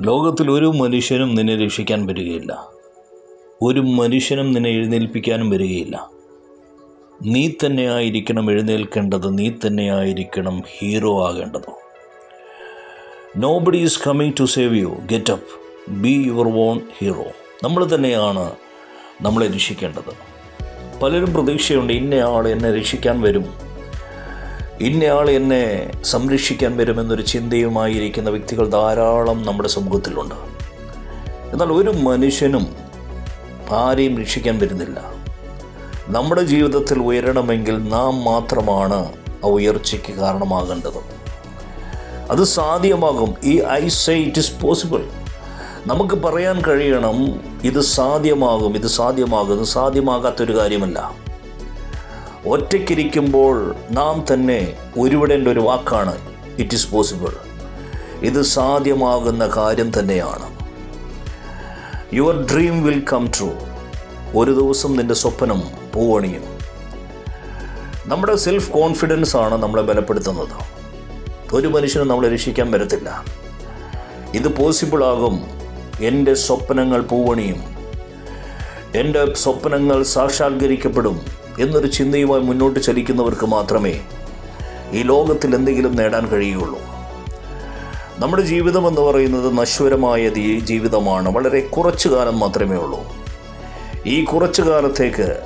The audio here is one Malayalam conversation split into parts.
ലോകത്തിൽ ഒരു മനുഷ്യനും നിന്നെ രക്ഷിക്കാൻ വരികയില്ല. ഒരു മനുഷ്യനും നിന്നെ എഴുന്നേൽപ്പിക്കാനും വരികയില്ല. നീ തന്നെയായിരിക്കണം എഴുന്നേൽക്കേണ്ടത്. നീ തന്നെയായിരിക്കണം hero ആകേണ്ടത്. No buddy is coming to save you get up be your own hero നമ്മൾ തന്നെയാണ് നമ്മളെ രക്ഷിക്കേണ്ടത്. പലരും പ്രതീക്ഷയുണ്ട് ഇന്നയാൾ എന്നെ രക്ഷിക്കാൻ വരും. ഇന്നയാൾ എന്നെ സംരക്ഷിക്കാൻ വരുമെന്നൊരു ചിന്തയുമായിരിക്കുന്ന വ്യക്തികൾ ധാരാളം നമ്മുടെ സമൂഹത്തിലുണ്ട്. എന്നാൽ ഒരു മനുഷ്യനും ആരെയും രക്ഷിക്കാൻ വരുന്നില്ല. നമ്മുടെ ജീവിതത്തിൽ ഉയരണമെങ്കിൽ നാം മാത്രമാണ് ആ ഉയർച്ചയ്ക്ക് കാരണമാകേണ്ടത്. അത് സാധ്യമാകും. ഈ I say it is possible. നമുക്ക് പറയാൻ കഴിയണം ഇത് സാധ്യമാകും ഇത് സാധ്യമാകും ഇത് സാധ്യമാകാത്തൊരു കാര്യമല്ല. ഒറ്റയ്ക്കിരിക്കുമ്പോൾ നാം തന്നെ ഉരുവിടേണ്ട ഒരു വാക്കാണ്. ഇറ്റ് ഈസ് പോസിബിൾ ഇത് സാധ്യമാകുന്ന കാര്യം തന്നെയാണ്. Your dream will come true ഒരു ദിവസം നിന്റെ സ്വപ്നം പൂവണിയും. നമ്മുടെ സെൽഫ് കോൺഫിഡൻസ് ആണ് നമ്മളെ ബലപ്പെടുത്തുന്നത്. ഒരു മനുഷ്യനും നമ്മളെ രക്ഷിക്കാൻ വരത്തില്ല. ഇത് പോസിബിൾ ആകും. എന്റെ സ്വപ്നങ്ങൾ പൂവണിയും. എന്റെ സ്വപ്നങ്ങൾ സാക്ഷാത്കരിക്കപ്പെടും. എന്നൊരു ചിന്തയുമായി മുന്നോട്ട് ചലിക്കുന്നവർക്ക് മാത്രമേ ഈ ലോകത്തിൽ എന്തെങ്കിലും നേടാൻ കഴിയുള്ളൂ നമ്മുടെ ജീവിതം എന്ന് പറയുന്നത് നശ്വരമായ ജീവിതമാണ്. വളരെ കുറച്ചു കാലം മാത്രമേ ഉള്ളൂ. ഈ കുറച്ചു കാലത്തേക്ക്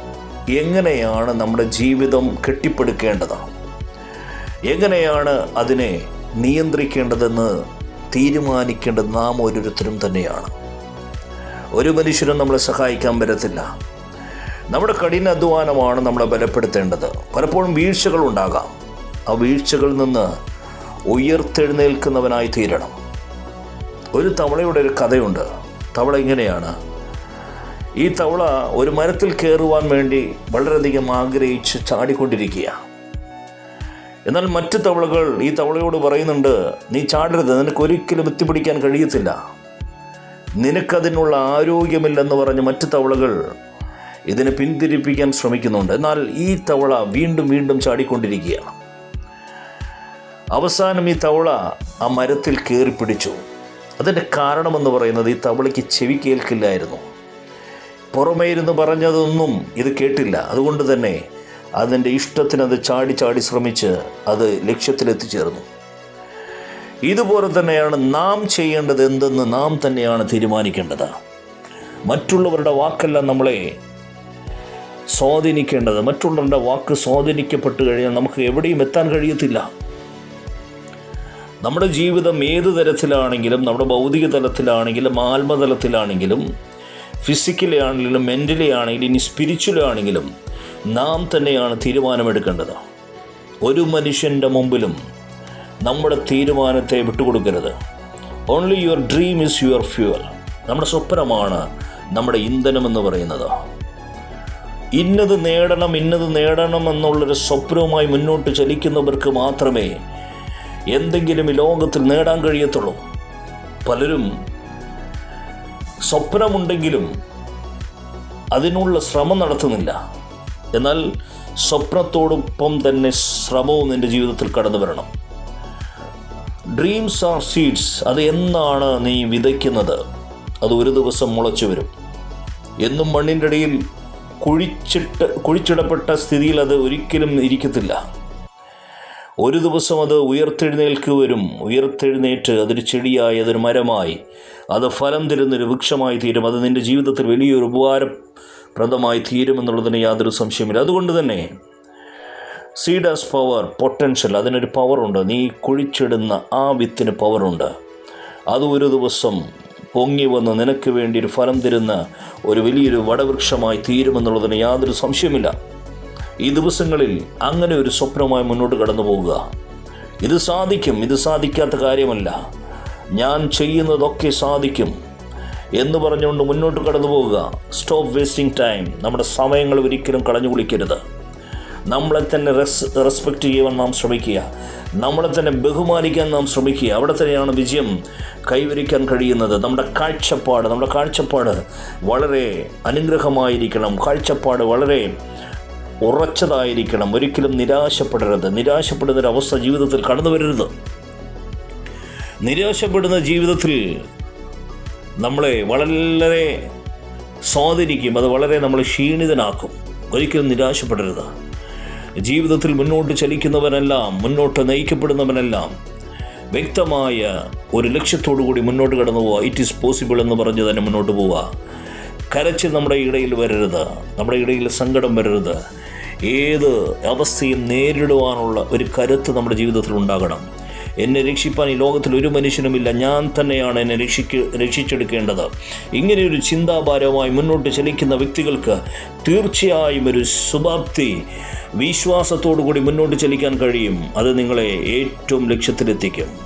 എങ്ങനെയാണ് നമ്മുടെ ജീവിതം കെട്ടിപ്പടുക്കേണ്ടത്? എങ്ങനെയാണ് അതിനെ നിയന്ത്രിക്കേണ്ടതെന്ന് തീരുമാനിക്കേണ്ടത് നാം ഓരോരുത്തരും തന്നെയാണ്. ഒരു മനുഷ്യനും നമ്മളെ സഹായിക്കാൻ പറ്റത്തില്ല നമ്മുടെ കഠിന അധ്വാനമാണ് നമ്മളെ ബലപ്പെടുത്തേണ്ടത്. പലപ്പോഴും വീഴ്ചകൾ ഉണ്ടാകാം. ആ വീഴ്ചകളിൽ നിന്ന് ഉയർത്തെഴുന്നേൽക്കുന്നവനായി തീരണം. ഒരു തവളയുടെ ഒരു കഥയുണ്ട്. തവള ഇങ്ങനെയാണ്. ഈ തവള ഒരു മരത്തിൽ കയറുവാൻ വേണ്ടി വളരെയധികം ആഗ്രഹിച്ച് ചാടിക്കൊണ്ടിരിക്കുക. എന്നാൽ മറ്റ് തവളകൾ ഈ തവളയോട് പറയുന്നുണ്ട് നീ ചാടരുത് നിനക്ക് ഒരിക്കലും എത്തിപ്പിടിക്കാൻ കഴിയത്തില്ല. നിനക്കതിനുള്ള ആരോഗ്യമില്ലെന്ന് പറഞ്ഞ് മറ്റ് തവളകൾ ഇതിനെ പിന്തിരിപ്പിക്കാൻ ശ്രമിക്കുന്നുണ്ട്. എന്നാൽ ഈ തവള വീണ്ടും വീണ്ടും ചാടിക്കൊണ്ടിരിക്കുകയാണ്. അവസാനം ഈ തവള ആ മരത്തിൽ കയറി പിടിച്ചു. അതിന്റെ കാരണമെന്ന് പറയുന്നത് ഈ തവളയ്ക്ക് ചെവി കേൾക്കില്ലായിരുന്നു. പുറമേ ഇരുന്ന് പറഞ്ഞതൊന്നും ഇത് കേട്ടില്ല. അതുകൊണ്ട് തന്നെ അതിന്റെ ഇഷ്ടത്തിന് അത് ചാടി ചാടി ശ്രമിച്ച് അത് ലക്ഷ്യത്തിലെത്തിച്ചേർന്നു. ഇതുപോലെ തന്നെയാണ് നാം ചെയ്യേണ്ടത് എന്തെന്ന് നാം തന്നെയാണ് തീരുമാനിക്കേണ്ടത്. മറ്റുള്ളവരുടെ വാക്കെല്ലാം നമ്മളെ സ്വാധീനിക്കേണ്ടത്. മറ്റുള്ളവരുടെ വാക്ക് സ്വാധീനിക്കപ്പെട്ട് കഴിഞ്ഞാൽ നമുക്ക് എവിടെയും എത്താൻ കഴിയത്തില്ല. നമ്മുടെ ജീവിതം ഏത് തരത്തിലാണെങ്കിലും നമ്മുടെ ഭൗതിക തലത്തിലാണെങ്കിലും ആത്മതലത്തിലാണെങ്കിലും ഫിസിക്കലി ആണെങ്കിലും മെന്റലി ആണെങ്കിലും ഇനി സ്പിരിച്വലി ആണെങ്കിലും നാം തന്നെയാണ് തീരുമാനമെടുക്കേണ്ടത്. ഒരു മനുഷ്യന്റെ മുമ്പിലും നമ്മുടെ തീരുമാനത്തെ വിട്ടുകൊടുക്കരുത്. Only your dream is your fuel നമ്മുടെ സ്വപ്നമാണ് നമ്മുടെ ഇന്ധനമെന്ന് പറയുന്നത്. ഇന്നത് നേടണം ഇന്നത് നേടണം എന്നുള്ളൊരു സ്വപ്നവുമായി മുന്നോട്ട് ചലിക്കുന്നവർക്ക് മാത്രമേ എന്തെങ്കിലും ഈ ലോകത്തിൽ നേടാൻ കഴിയത്തുള്ളൂ. പലരും സ്വപ്നമുണ്ടെങ്കിലും അതിനുള്ള ശ്രമം നടത്തുന്നില്ല. എന്നാൽ സ്വപ്നത്തോടൊപ്പം തന്നെ ശ്രമവും നിന്റെ ജീവിതത്തിൽ കടന്നു വരണം. ഡ്രീംസ് ആർ സീഡ്സ് അത് എന്നാണ് നീ വിതയ്ക്കുന്നത്? അത് ഒരു ദിവസം മുളച്ചു വരും. എന്നും മണ്ണിന്റെ ഇടയിൽ കുഴിച്ചിട്ട് കുഴിച്ചിടപ്പെട്ട സ്ഥിതിയിൽ അത് ഒരിക്കലും ഇരിക്കത്തില്ല. ഒരു ദിവസം അത് ഉയർത്തെഴുന്നേൽക്ക് വരും ഉയർത്തെഴുന്നേറ്റ് അതൊരു ചെടിയായി അതൊരു മരമായി. അത് ഫലം തരുന്നൊരു വൃക്ഷമായി തീരും. അത് നിന്റെ ജീവിതത്തിൽ വലിയൊരു ഉപകാരപ്രദമായി തീരുമെന്നുള്ളതിന് യാതൊരു സംശയമില്ല അതുകൊണ്ട് തന്നെ സീഡാസ് പവർ പൊട്ടൻഷ്യൽ അതിനൊരു പവറുണ്ട് നീ കുഴിച്ചിടുന്ന ആ വിത്തിന് പവറുണ്ട് അത് ഒരു ദിവസം പൊങ്ങി വന്ന് നിനക്ക് വേണ്ടി ഒരു ഫലം തരുന്ന ഒരു വലിയൊരു വടവൃക്ഷമായി തീരുമെന്നുള്ളതിന് യാതൊരു സംശയമില്ല ഈ ദിവസങ്ങളിൽ അങ്ങനെ ഒരു സ്വപ്നമായി മുന്നോട്ട് കടന്നു പോവുക. ഇത് സാധിക്കും. ഇത് സാധിക്കാത്ത കാര്യമല്ല. ഞാൻ ചെയ്യുന്നതൊക്കെ സാധിക്കും. എന്ന് പറഞ്ഞുകൊണ്ട് മുന്നോട്ട് കടന്നു പോവുക. സ്റ്റോപ്പ് വേസ്റ്റിംഗ് ടൈം നമ്മുടെ സമയങ്ങൾ ഒരിക്കലും കളഞ്ഞു കുളിക്കരുത്. നമ്മളെ തന്നെ റെസ് റെസ്പെക്റ്റ് ചെയ്യുവാൻ നാം ശ്രമിക്കുക. നമ്മളെ തന്നെ ബഹുമാനിക്കാൻ നാം ശ്രമിക്കുക. അവിടെ തന്നെയാണ് വിജയം കൈവരിക്കാൻ കഴിയുന്നത്. നമ്മുടെ കാഴ്ചപ്പാട് നമ്മുടെ കാഴ്ചപ്പാട് വളരെ അനുഗ്രഹമായിരിക്കണം. കാഴ്ചപ്പാട് വളരെ ഉറച്ചതായിരിക്കണം. ഒരിക്കലും നിരാശപ്പെടരുത്. നിരാശപ്പെടുന്നൊരവസ്ഥ ജീവിതത്തിൽ കടന്നു വരരുത്. നിരാശപ്പെടുന്ന ജീവിതത്തിൽ നമ്മളെ വളരെ സ്വാധീനിക്കും. അത് വളരെ നമ്മളെ ക്ഷീണിതനാക്കും. ഒരിക്കലും നിരാശപ്പെടരുത്. ജീവിതത്തിൽ മുന്നോട്ട് ചലിക്കുന്നവനെല്ലാം മുന്നോട്ട് നയിക്കപ്പെടുന്നവനെല്ലാം വ്യക്തമായ ഒരു ലക്ഷ്യത്തോടു കൂടി മുന്നോട്ട് കടന്നു പോവുക ഇറ്റ് ഈസ് പോസിബിൾ എന്ന് പറഞ്ഞ് തന്നെ മുന്നോട്ട് പോവുക കരച്ച് നമ്മുടെ ഇടയിൽ വരരുത്. നമ്മുടെ ഇടയിൽ സങ്കടം വരരുത്. ഏത് അവസ്ഥയും നേരിടുവാനുള്ള ഒരു കരുത്ത് നമ്മുടെ ജീവിതത്തിൽ ഉണ്ടാകണം. എന്നെ രക്ഷിപ്പാൻ ഈ ലോകത്തിൽ ഒരു മനുഷ്യനുമില്ല. ഞാൻ തന്നെയാണ് എന്നെ രക്ഷിക്ക രക്ഷിച്ചെടുക്കേണ്ടത്. ഇങ്ങനെയൊരു ചിന്താഭാരവുമായി മുന്നോട്ട് ചലിക്കുന്ന വ്യക്തികൾക്ക് തീർച്ചയായും ഒരു സുബാപ്തി വിശ്വാസത്തോടു കൂടി മുന്നോട്ട് ചലിക്കാൻ കഴിയും. അത് നിങ്ങളെ ഏറ്റവും ലക്ഷ്യത്തിലെത്തിക്കും.